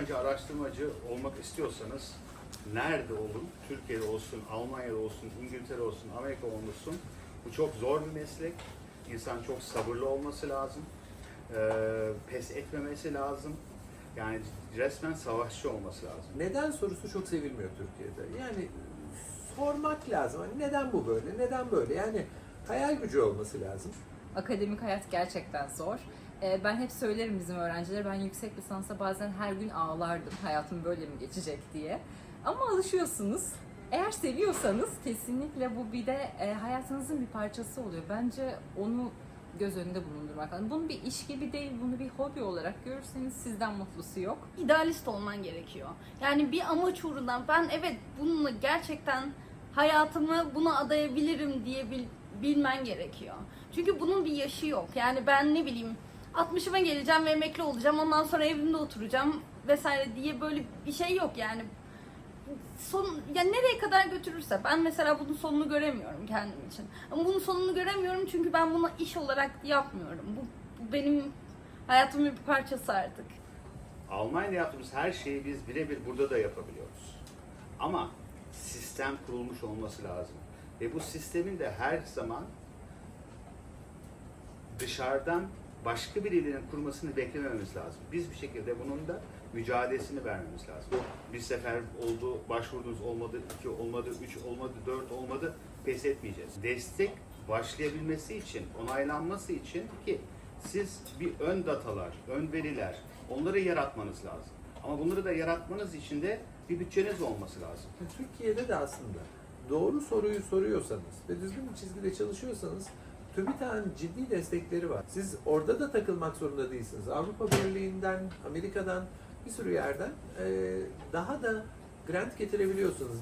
önce araştırmacı olmak istiyorsanız nerede olun, Türkiye'de olsun, Almanya'da olsun, İngiltere olsun, Amerika olsun, bu çok zor bir meslek. İnsan çok sabırlı olması lazım. Ee, pes etmemesi lazım. Yani resmen savaşçı olması lazım. Neden sorusu çok sevilmiyor Türkiye'de. Yani sormak lazım. Hani neden bu böyle? Neden böyle? Yani hayal gücü olması lazım. Akademik hayat gerçekten zor. Ee, Ben hep söylerim bizim öğrencilere, ben yüksek lisansa bazen her gün ağlardım hayatım böyle mi geçecek diye. Ama alışıyorsunuz. Eğer seviyorsanız kesinlikle bu bir de e, hayatınızın bir parçası oluyor. Bence onu göz önünde bulundurmak lazım. Bunu bir iş gibi değil, bunu bir hobi olarak görürseniz sizden mutlusu yok. idealist olman gerekiyor. Yani bir amaç uğruna ben evet bununla gerçekten hayatımı buna adayabilirim diye bilmen gerekiyor. Çünkü bunun bir yaşı yok. Yani ben ne bileyim 60'ıma geleceğim ve emekli olacağım. Ondan sonra evimde oturacağım vesaire diye böyle bir şey yok yani. Son ya nereye kadar götürürse ben mesela bunun sonunu göremiyorum kendim için. Ama bunun sonunu göremiyorum çünkü ben bunu iş olarak yapmıyorum. Bu, bu benim hayatımın bir parçası artık. Almanya'da yaptığımız her şeyi biz birebir burada da yapabiliyoruz. Ama sistem kurulmuş olması lazım. Ve bu sistemin de her zaman dışarıdan başka birilerinin kurmasını beklemememiz lazım. Biz bir şekilde bunun da mücadelesini vermemiz lazım. Bir sefer oldu, başvurdunuz olmadı, iki olmadı, üç olmadı, dört olmadı, pes etmeyeceğiz. Destek başlayabilmesi için, onaylanması için ki siz bir ön datalar, ön veriler, onları yaratmanız lazım. Ama bunları da yaratmanız için de bir bütçeniz olması lazım. Türkiye'de de aslında doğru soruyu soruyorsanız ve düzgün bir çizgide çalışıyorsanız TÜBİTAK'ın ciddi destekleri var. Siz orada da takılmak zorunda değilsiniz. Avrupa Birliği'nden, Amerika'dan bir sürü yerden daha da grant getirebiliyorsunuz.